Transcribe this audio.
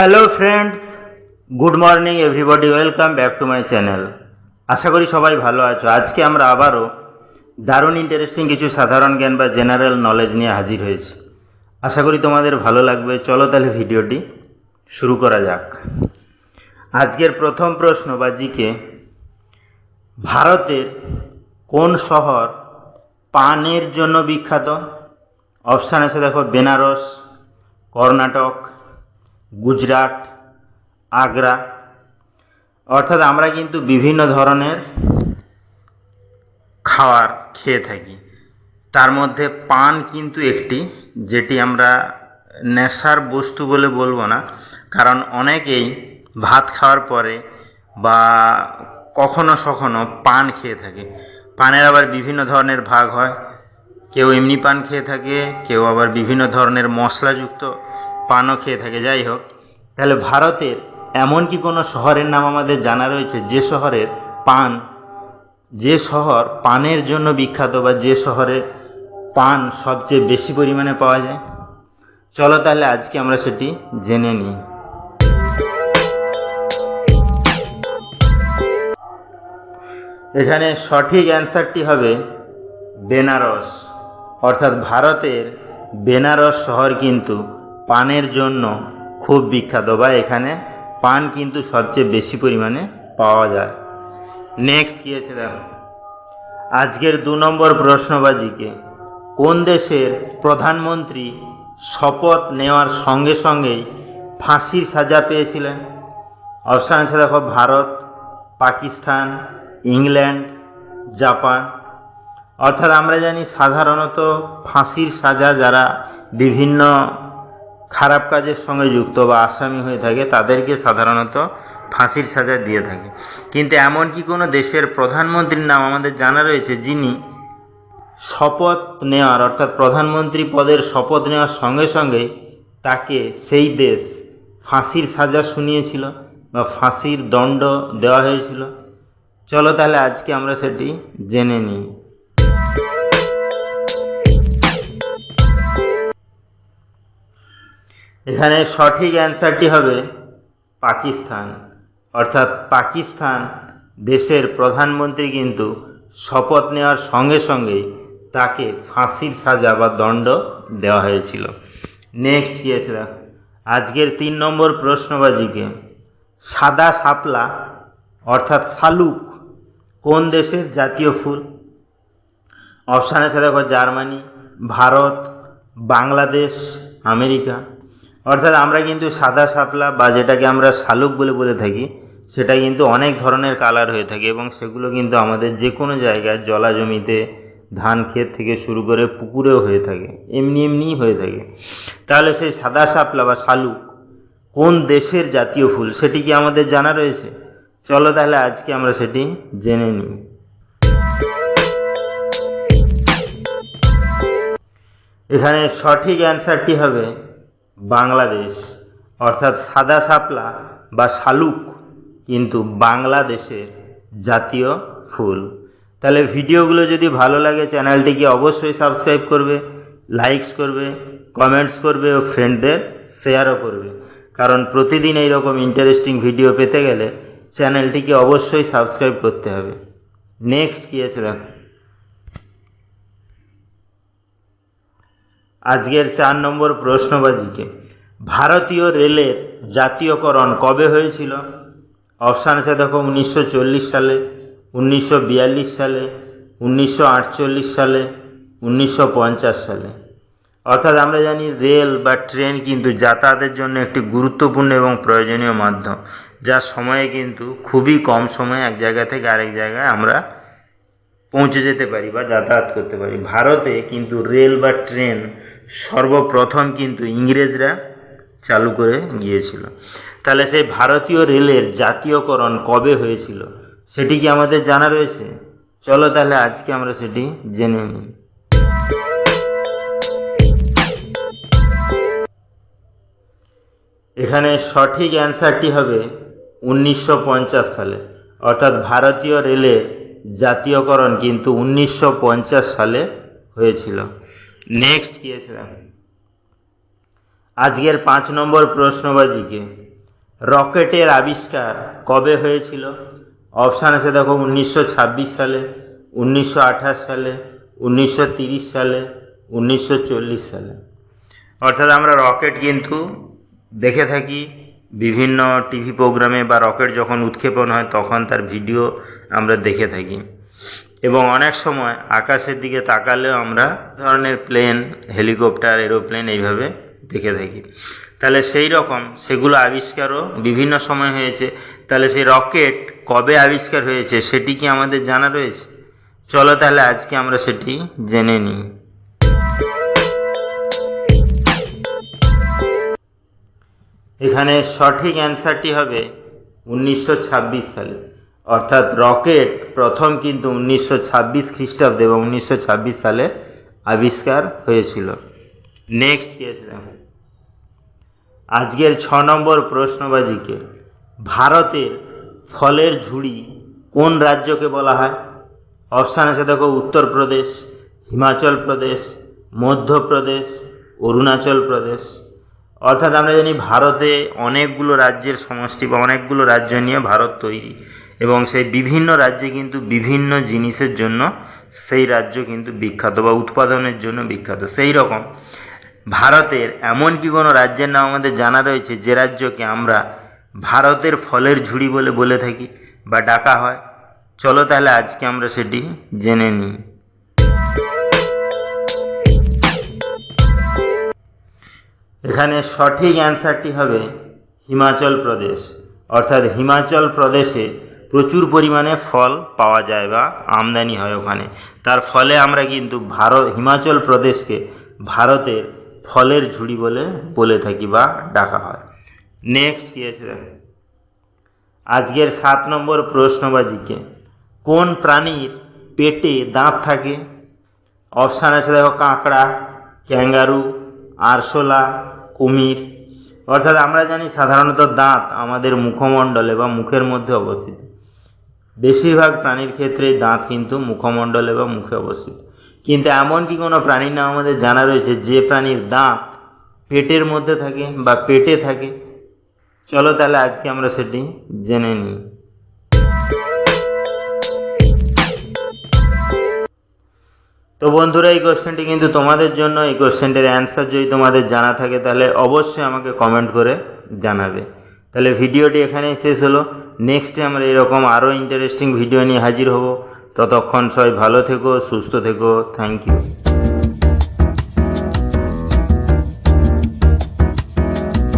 Hello friends good morning everybody welcome back to my channel আশা করি সবাই ভালো আছো। আজকে আমরা আবারও দারুণ ইন্টারেস্টিং কিছু সাধারণ জ্ঞান বা জেনারেল নলেজ নিয়ে হাজির হয়েছি। আশা করি তোমাদের ভালো লাগবে। চলো তাহলে ভিডিওটি শুরু করা যাক। আজকের প্রথম প্রশ্ন বা জিকে ভারতের কোন শহর পানের জন্য বিখ্যাত? অপশান আছে দেখো, বেনারস, কর্ণাটক গুজরাট, আগ্রা। অর্থাৎ আমরা কিন্তু বিভিন্ন ধরনের খাবার খেয়ে থাকি। তার মধ্যে পান কিন্তু একটি, যেটি আমরা নেশার বস্তু বলে বলব না, কারণ অনেকেই ভাত খাওয়ার পরে বা কখনো সখনো পান খেয়ে থাকে। পানের আবার বিভিন্ন ধরনের ভাগ হয়। কেউ এমনি পান খেয়ে থাকে, কেউ আবার বিভিন্ন ধরনের মশলাযুক্ত পানও খেয়ে থাকে, যাই হোক। তাহলে ভারতের এমন কি কোনো শহরের নাম আমাদের জানা রয়েছে, যে শহরের পান, যে শহর পানের জন্য বিখ্যাত বা যে শহরে পান সবচেয়ে বেশি পরিমাণে পাওয়া যায়। চলো তাহলে আজকে আমরা সেটি জেনে নিই। এখানে সঠিক অ্যান্সারটি হবে বেনারস। অর্থাৎ ভারতের বেনারস শহর কিন্তু পানের জন্য খুব বিখ্যাত বা এখানে পান কিন্তু সবচেয়ে বেশি পরিমাণে পাওয়া যায়। নেক্সট কি আছে দেখো? আজকের দু নম্বর প্রশ্নবাজিকে কোন দেশের প্রধানমন্ত্রী শপথ নেওয়ার সঙ্গে সঙ্গেই ফাঁসির সাজা পেয়েছিলেন? অপশান আছে দেখো, ভারত, পাকিস্তান, ইংল্যান্ড, জাপান। অর্থাৎ আমরা জানি সাধারণত ফাঁসির সাজা যারা বিভিন্ন খারাপ কাজের সঙ্গে যুক্ত বা আসামি হয়ে থাকে, তাদেরকে সাধারণত ফাঁসির সাজা দিয়ে থাকে। কিন্তু এমন কি কোনো দেশের প্রধানমন্ত্রীর নাম আমাদের জানা রয়েছে, যিনি শপথ নেওয়ার, অর্থাৎ প্রধানমন্ত্রী পদের শপথ নেওয়ার সঙ্গে সঙ্গে তাকে সেই দেশ ফাঁসির সাজা শুনিয়েছিল বা ফাঁসির দণ্ড দেওয়া হয়েছিল। চলো তাহলে আজকে আমরা সেটি জেনে নিই। এখানে সঠিক অ্যান্সারটি হবে পাকিস্তান। অর্থাৎ পাকিস্তান দেশের প্রধানমন্ত্রী কিন্তু শপথ নেওয়ার সঙ্গে সঙ্গেই তাকে ফাঁসির সাজা বা দণ্ড দেওয়া হয়েছিল। নেক্সট কি আছে আজকের তিন নম্বর প্রশ্নবাজিকে সাদা শাপলা অর্থাৎ শালুক কোন দেশের জাতীয় ফুল? অপশান আছে দেখো জার্মানি, ভারত, বাংলাদেশ, আমেরিকা। অর্থাৎ আমরা কিন্তু সাদা শাপলা বা যেটাকে আমরা শালুক বলে বলে থাকি, সেটা কিন্তু অনেক ধরনের কালার হয়ে থাকে এবং সেগুলো কিন্তু আমাদের যে কোনো জায়গায় জলা জমিতে ধান ক্ষেত থেকে শুরু করে পুকুরেও হয়ে থাকে, এমনি এমনিই হয়ে থাকে। তাহলে সেই সাদা শাপলা বা শালুক কোন দেশের জাতীয় ফুল সেটি কি আমাদের জানা রয়েছে? চলো তাহলে আজকে আমরা সেটি জেনে নিই। এখানে সঠিক অ্যান্সারটি হবে বাংলাদেশ, অর্থাৎ সাদা শাপলা বা শালুক কিন্তু বাংলাদেশের জাতীয় ফুল। তাহলে ভিডিওগুলো যদি ভালো লাগে, চ্যানেলটিকে অবশ্যই সাবস্ক্রাইব করবে লাইকস করবে কমেন্টস করবে ও ফ্রেন্ডদের শেয়ারও করবে। কারণ প্রতিদিন এই রকম ইন্টারেস্টিং ভিডিও পেতে গেলে চ্যানেলটিকে অবশ্যই সাবস্ক্রাইব করতে হবে। নেক্সট কী আছে দেখো। আজকের চার নম্বর প্রশ্নবাজিকে। ভারতীয় রেলের জাতীয়করণ কবে হয়েছিল? অপশান আছে দেখো, উনিশশো চল্লিশ সালে, উনিশশো বিয়াল্লিশ সালে, উনিশশো আটচল্লিশ সালে, উনিশশো পঞ্চাশ সালে। অর্থাৎ আমরা জানি রেল বা ট্রেন কিন্তু যাতায়াতের জন্য একটি গুরুত্বপূর্ণ এবং প্রয়োজনীয় মাধ্যম, যা সময়ে কিন্তু খুবই কম সময়ে এক জায়গা থেকে আরেক জায়গায় আমরা পৌঁছে যেতে পারি বা যাতায়াত করতে পারি। ভারতে কিন্তু রেল বা ট্রেন সর্বপ্রথম কিন্তু ইংরেজরা চালু করে গিয়েছিল। তাহলে সেই ভারতীয় রেলের জাতীয়করণ কবে হয়েছিল, সেটি কি আমাদের জানা রয়েছে? চলো তাহলে আজকে আমরা সেটি জেনে নিই। এখানে সঠিক অ্যান্সারটি হবে উনিশশো পঞ্চাশ সালে। অর্থাৎ ভারতীয় রেলের জাতীয়করণ কিন্তু উনিশশো পঞ্চাশ সালে হয়েছিল। নেক্সট দেখো? আজকের পাঁচ নম্বর প্রশ্নবাজিকে রকেটের আবিষ্কার কবে হয়েছিল? অপশান আছে দেখো, উনিশশো ছাব্বিশ সালে, উনিশশো আঠাশ সালে, উনিশশো সালে, উনিশশো চল্লিশ সালে। অর্থাৎ আমরা রকেট কিন্তু দেখে থাকি বিভিন্ন টিভি প্রোগ্রামে বা রকেট যখন উৎক্ষেপণ হয়, তখন তার ভিডিও আমরা দেখে থাকি। এবং অনেক সময় আকাশের দিকে তাকালেও আমরা ধরনের প্লেন হেলিকপ্টার এরোপ্লেন এইভাবে দেখে থাকি। তাহলে সেই রকম সেগুলো আবিষ্কারও বিভিন্ন সময় হয়েছে। তাহলে সেই রকেট কবে আবিষ্কার হয়েছে সেটি কি আমাদের জানা রয়েছে? চলো তাহলে আজকে আমরা সেটি জেনে নিই। এখানে সঠিক অ্যান্সারটি হবে উনিশশো ছাব্বিশ সালে। অর্থাৎ রকেট প্রথম কিন্তু উনিশশো ছাব্বিশ খ্রিস্টাব্দে এবং উনিশশো ছাব্বিশ সালে আবিষ্কার হয়েছিল। নেক্সট কেস দেখো। আজকের ছ নম্বর প্রশ্নবাজিকে, ভারতের ফলের ঝুড়ি কোন রাজ্যকে বলা হয়? অপশান আছে দেখো উত্তরপ্রদেশ হিমাচল প্রদেশ মধ্যপ্রদেশ অরুণাচল প্রদেশ। অর্থাৎ আমরা জানি ভারতে অনেকগুলো রাজ্যের সমষ্টি বা অনেকগুলো রাজ্য নিয়ে ভারত তৈরি। এবং সেই বিভিন্ন রাজ্যে কিন্তু বিভিন্ন জিনিসের জন্য সেই রাজ্য কিন্তু বিখ্যাত বা উৎপাদনের জন্য বিখ্যাত। সেই রকম ভারতের এমন কি কোনো রাজ্যের নাম আমাদের জানা রয়েছে যে রাজ্যকে আমরা ভারতের ফলের ঝুড়ি বলে বলে থাকি বা ডাকা হয়। চলো তাহলে আজকে আমরা সেটি জেনে নিই। এখানে সঠিক অ্যান্সারটি হবে হিমাচল প্রদেশ। অর্থাৎ হিমাচল প্রদেশে প্রচুর পরিমাণে ফল পাওয়া যায় বা আমদানি হয় ওখানে। তার ফলে আমরা কিন্তু ভারত, হিমাচল প্রদেশকে ভারতের ফলের ঝুড়ি বলে বলে থাকি বা ডাকা হয়। নেক্সট কি আছে আজকের সাত নম্বর প্রশ্নবাজিকে, কোন প্রাণীর পেটে দাঁত থাকে? অপশান আছে দেখো, কাঁকড়া, ক্যাঙ্গারু, আরশোলা, কুমির। অর্থাৎ আমরা জানি সাধারণত দাঁত আমাদের মুখমণ্ডলে বা মুখের মধ্যে অবস্থিত। বেশিরভাগ প্রাণীর ক্ষেত্রে দাঁত কিন্তু মুখমণ্ডলে বা মুখে অবস্থিত। কিন্তু এমন কি কোনো প্রাণীর নাম আমাদের জানা রয়েছে, যে প্রাণীর দাঁত পেটের মধ্যে থাকে বা পেটে থাকে। চলো তাহলে আজকে আমরা সেটি জেনে নিই। তো বন্ধুরা, এই কোশ্চেনটি কিন্তু তোমাদের জন্য, এই কোশ্চেনটির অ্যান্সার যদি তোমাদের জানা থাকে, তাহলে অবশ্যই আমাকে কমেন্ট করে জানাবে। তাহলে ভিডিওটি এখানেই শেষ হলো। নেক্সটে আমরা এরকম আরও ইন্টারেস্টিং ভিডিও নিয়ে হাজির হব। ততক্ষণ সবাই ভালো থেকো, সুস্থ থেকো। Thank you